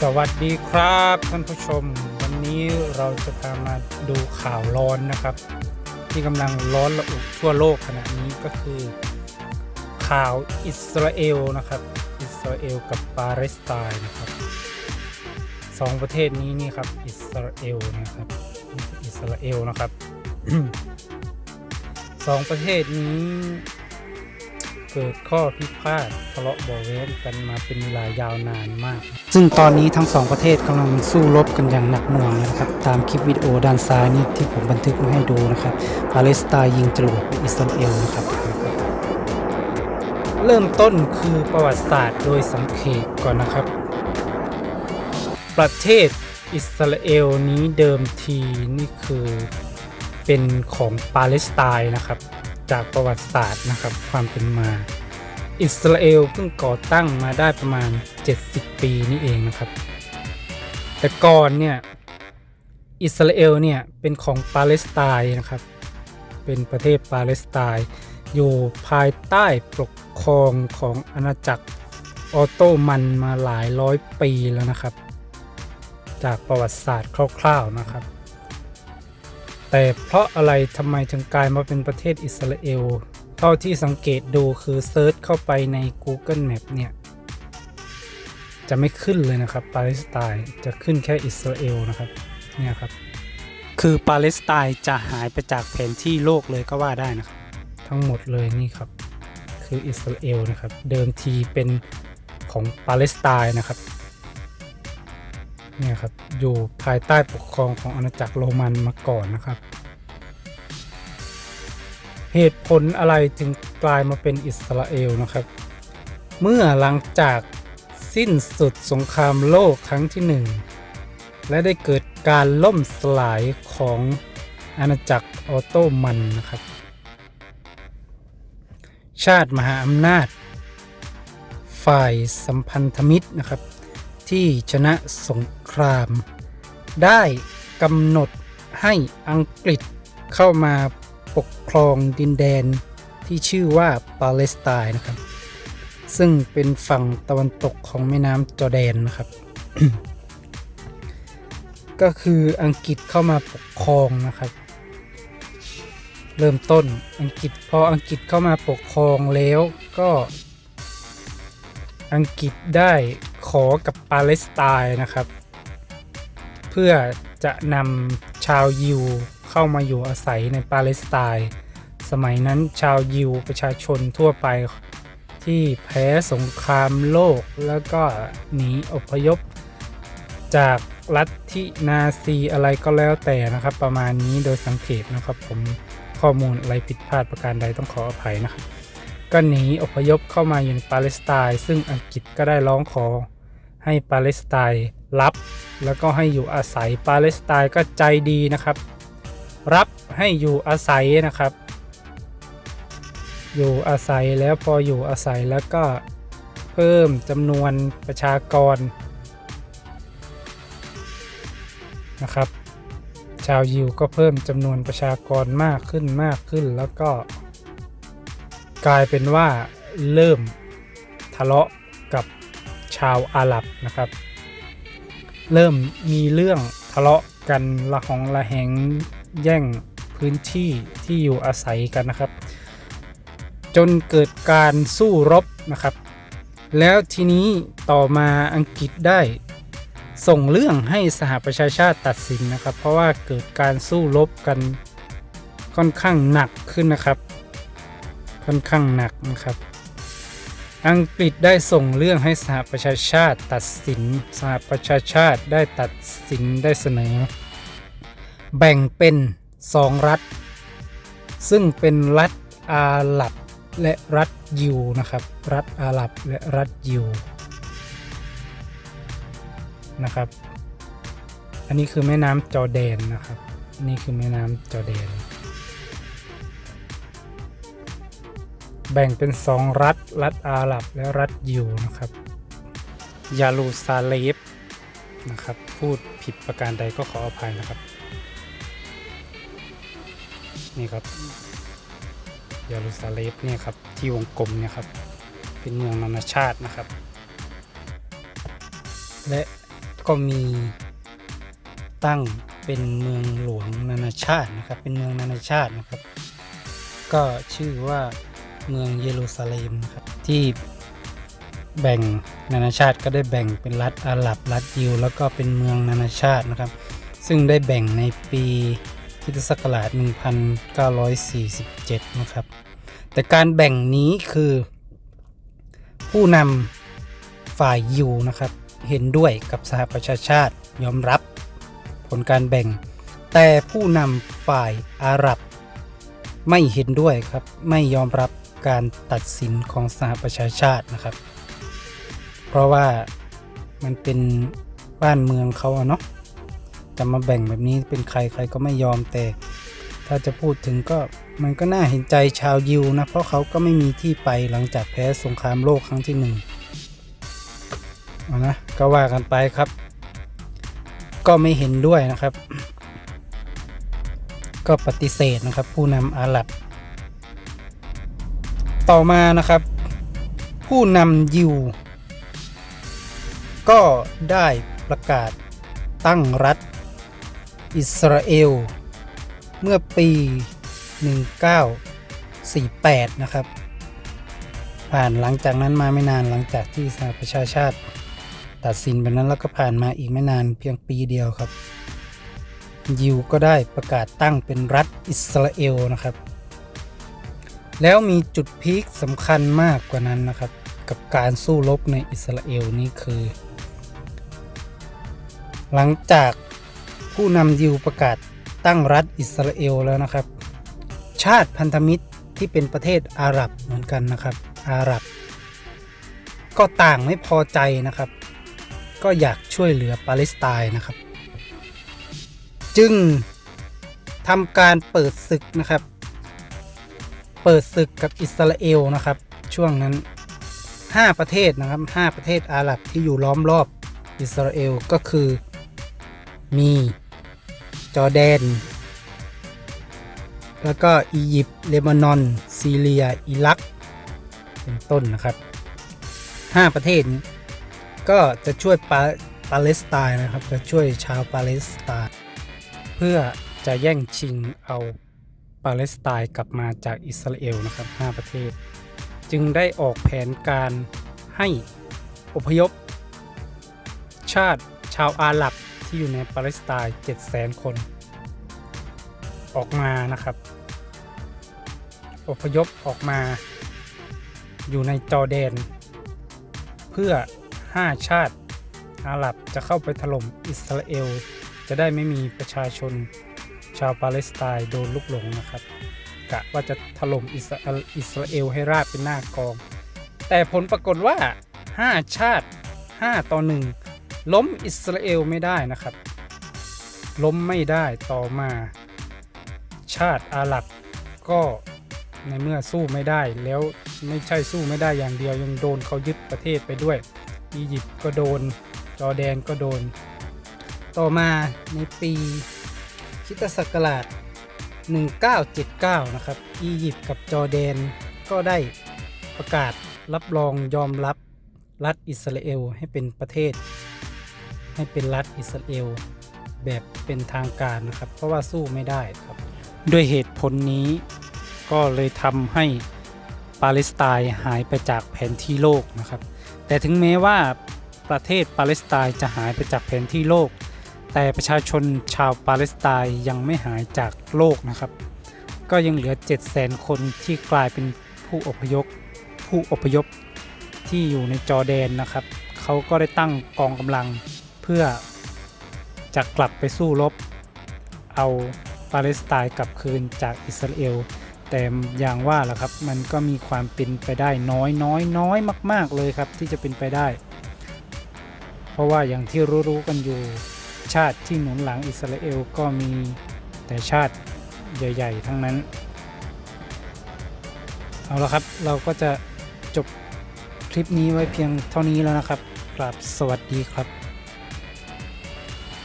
สวัสดีครับท่านผู้ชม วันนี้เราจะพามาดูข่าวร้อนนะครับ ที่กำลังร้อนระอุทั่วโลกขณะนี้ก็คือ ข่าวอิสราเอลนะครับ อิสราเอลกับปาเลสไตน์นะครับสองประเทศนี้นี่ครับอิสราเอลนะครับอิสราเอลนะครับสองประเทศนี้ เกิดข้อพิพาททะเลาะเบาะแว้งกันมาเป็นเวลายาวนานมาก ซึ่งตอนนี้ทั้งสองประเทศกำลังสู้รบกันอย่างหนักหน่วงนะครับ ตามคลิปวิดีโอด้านซ้ายนี้ที่ผมบันทึกมาให้ดูนะครับ ปาเลสไตน์ยิงจรวดอิสราเอลนะครับ เริ่มต้นคือประวัติศาสตร์โดยสังเขปก่อนนะครับ ประเทศอิสราเอลนี้เดิมทีนี่คือเป็นของปาเลสไตน์นะครับ จากประวัติศาสตร์นะครับ ความเป็นมา อิสราเอลเพิ่งก่อตั้งมาได้ประมาณ 70 ปีนี่เองนะครับ แต่ก่อนเนี่ยอิสราเอลเนี่ยเป็นของปาเลสไตน์นะครับ เป็นประเทศปาเลสไตน์อยู่ภายใต้ปกครองของอาณาจักรออตโตมันมาหลายร้อยปีแล้วนะครับ จากประวัติศาสตร์คร่าวๆนะครับ แต่เพราะอะไรทำไมถึงกลายมาเป็นประเทศอิสราเอล เท่าที่สังเกตดูคือเซิร์ชเข้าไปใน Google Map เนี่ย จะไม่ขึ้นเลยนะครับ ปาเลสไตน์จะขึ้นแค่อิสราเอลนะครับ เนี่ยครับ คือปาเลสไตน์จะหายไปจากแผนที่โลกเลยก็ว่าได้นะครับ ทั้งหมดเลยนี่ครับ คืออิสราเอลนะครับ เดิมทีเป็นของปาเลสไตน์นะครับ เนี่ยครับอยู่ภายใต้ปกครองของอาณาจักรโรมันมาก่อนนะครับ เหตุผลอะไรจึงกลายมาเป็นอิสราเอลนะครับ เมื่อหลังจากสิ้นสุดสงครามโลกครั้งที่หนึ่งและได้เกิดการล่มสลายของอาณาจักรออตโตมันนะครับ ชาติมหาอำนาจ ฝ่ายสัมพันธมิตรนะครับ ที่ชนะสงคราม ได้กำหนดให้อังกฤษเข้ามาปกครองดินแดนที่ชื่อว่าปาเลสไตน์นะครับ ซึ่งเป็นฝั่งตะวันตกของแม่น้ำจอแดนนะครับ ก็คืออังกฤษเข้ามาปกครองนะครับ เริ่มต้นอังกฤษพออังกฤษเข้ามาปกครองแล้วก็อังกฤษได้ ขอกับปาเลสไตน์นะครับ เพื่อจะนำชาวยิวเข้ามาอยู่อาศัยในปาเลสไตน์สมัยนั้นชาวยิวประชาชนทั่วไปที่แพ้สงครามโลกแล้วก็หนีอพยพ จากลัทธินาซีอะไรก็แล้วแต่นะครับ ประมาณนี้โดยสังเกตนะครับ ผมข้อมูลอะไรผิดพลาดประการใดต้องขออภัยนะครับ ก็หนีอพยพเข้ามาอยู่ในปาเลสไตน์ซึ่งอังกฤษก็ได้ร้องขอ ให้ปาเลสไตน์รับ แล้วก็ให้อยู่อาศัยปาเลสไตน์ก็ใจดีนะครับ รับให้อยู่อาศัยนะครับ อยู่อาศัยแล้วพออยู่อาศัยแล้วก็เพิ่มจำนวนประชากรนะครับ ชาวยิวก็เพิ่มจำนวนประชากรมากขึ้นมากขึ้นแล้วก็ กลายเป็นว่าเริ่มทะเลาะ ชาวอาหรับนะครับ เริ่มมีเรื่องทะเลาะกันละหองละแหงแย่งพื้นที่ที่อยู่อาศัยกันนะครับ จนเกิดการสู้รบนะครับ แล้วทีนี้ต่อมาอังกฤษได้ส่งเรื่องให้สหประชาชาติตัดสินนะครับ เพราะว่าเกิดการสู้รบกันค่อนข้างหนักขึ้นนะครับ ค่อนข้างหนักนะครับ อังกฤษได้ส่งเรื่องให้สหประชาชาติตัดสิน สหประชาชาติได้ตัดสินได้เสนอ แบ่งเป็นสองรัฐ ซึ่งเป็นรัฐอาหรับและรัฐยิวนะครับ รัฐอาหรับและรัฐยิวนะครับ อันนี้คือแม่น้ำจอแดนนะครับ นี่คือแม่น้ำจอแดน แบ่งเป็นสองรัฐ รัฐอาหรับและรัฐยิวนะครับยาลูซาเลฟนะครับ พูดผิดประการใดก็ขออภัยนะครับ นี่ครับยาลูซาเลฟเนี่ยครับ ที่วงกลมเนี่ยครับ เป็นเมืองนานาชาตินะครับ และก็มีตั้งเป็นเมืองหลวงนานาชาตินะครับ เป็นเมืองนานาชาตินะครับ ก็ชื่อว่า เมืองเยรูซาเล็มนะครับที่แบ่งนานาชาติก็ได้แบ่งเป็นรัฐอาหรับรัฐยิวแล้วก็เป็นเมืองนานาชาตินะครับ ซึ่งได้แบ่งในปีคิตศักราช 1947 นะครับ แต่การแบ่งนี้คือผู้นำฝ่ายยิวนะครับ เห็นด้วยกับสหประชาชาติยอมรับผลการแบ่ง แต่ผู้นำฝ่ายอาหรับไม่เห็นด้วยครับไม่ยอมรับ การตัดสินของสหประชาชาตินะครับ เพราะว่ามันเป็นบ้านเมืองเขาเนาะจะมาแบ่งแบบนี้เป็นใครใครก็ไม่ยอมแต่ ถ้าจะพูดถึงก็มันก็น่าเห็นใจชาวยิวนะ เพราะเขาก็ไม่มีที่ไปหลังจากแพ้สงครามโลกครั้งที่หนึ่งนะก็ว่ากันไปครับ ก็ไม่เห็นด้วยนะครับ ก็ปฏิเสธนะครับ ผู้นำอาหรับ ต่อมานะครับ ผู้นำยิว ก็ได้ประกาศตั้งรัฐ อิสราเอล เมื่อปี 1948 นะครับ ผ่านหลังจากนั้นมาไม่นานหลังจากที่สหประชาชาติ ตัดสินแบบนั้นแล้วก็ผ่านมาอีกไม่นานเพียงปีเดียวครับ ยิวก็ได้ประกาศตั้งเป็นรัฐอิสราเอลนะครับ แล้วมีจุดพีคสำคัญมากกว่านั้นนะครับ กับการสู้รบในอิสราเอลนี่คือ หลังจากผู้นำยิวประกาศตั้งรัฐอิสราเอลแล้วนะครับ ชาติพันธมิตรที่เป็นประเทศอาหรับเหมือนกันนะครับ อาหรับ ก็ต่างไม่พอใจนะครับ ก็อยากช่วยเหลือปาเลสไตน์นะครับ จึงทำการเปิดศึกนะครับ ปิดศึกกับอิสราเอลนะครับ ช่วงนั้น 5 ประเทศนะครับ 5 ประเทศอาหรับที่อยู่ล้อมรอบอิสราเอลก็คือ มีจอร์แดน แล้วก็อียิปต์เลบานอน ซีเรีย อิรัก เป็นต้นนะครับ 5 ประเทศนี้ก็จะช่วยปาปาเลสไตน์นะครับ จะช่วยชาวปาเลสไตน์เพื่อจะแย่งชิงเอาาเลสไตน์กลับมาจากอิสราเอลนะครับ 5 ประเทศ จึงได้ออกแผนการให้อพยพ ชาติชาวอาหรับที่อยู่ในปาเลสไตน์700,000 คน ออกมานะครับ อพยพออกมาอยู่ในจอร์แดน เพื่อ 5 ชาติอาหรับจะเข้าไปถล่มอิสราเอล จะได้ไม่มีประชาชน ชาวปาเลสไตน์โดนลุกหลงนะครับกะว่าจะถล่มอิสราเอลให้ราบเป็นหน้ากอง แต่ผลปรากฏว่า 5 ชาติ 5 ต่อ 1 ล้มอิสราเอลไม่ได้นะครับ ล้มไม่ได้ต่อมา ชาติอาหรับก็ในเมื่อสู้ไม่ได้แล้วไม่ใช่สู้ไม่ได้อย่างเดียวยังโดนเขายึดประเทศไปด้วย อียิปต์ก็โดน จอแดนก็โดน ต่อมาในปี คิตศักราช 1979 นะครับ อียิปต์กับจอร์แดนก็ได้ประกาศรับรองยอมรับรัฐอิสราเอลให้เป็นประเทศ ให้เป็นรัฐอิสราเอลแบบเป็นทางการนะครับ เพราะว่าสู้ไม่ได้ครับ ด้วยเหตุผลนี้ก็เลยทำให้ปาเลสไตน์หายไปจากแผนที่โลกนะครับ แต่ถึงแม้ว่าประเทศปาเลสไตน์จะหายไปจากแผนที่โลก แต่ประชาชนชาวปาเลสไตน์ยังไม่หายจากโลกนะครับ ก็ยังเหลือ 700,000 คนที่กลายเป็นผู้อพยพผู้อพยพที่อยู่ในจอร์แดนนะครับ เขาก็ได้ตั้งกองกำลังเพื่อจะกลับไปสู้รบ เอาปาเลสไตน์กลับคืนจากอิสราเอล แต่อย่างว่าแหละครับ มันก็มีความเป็นไปได้น้อยน้อยน้อยมาก ๆเลยครับที่จะเป็นไปได้ เพราะว่าอย่างที่รู้ๆกันอยู่ ชาติที่หนุนหลังอิสราเอลก็มีแต่ชาติใหญ่ ๆ ทั้งนั้น เอาละครับเราก็จะจบคลิปนี้ไว้เพียงเท่านี้แล้วนะครับกราบสวัสดีครับ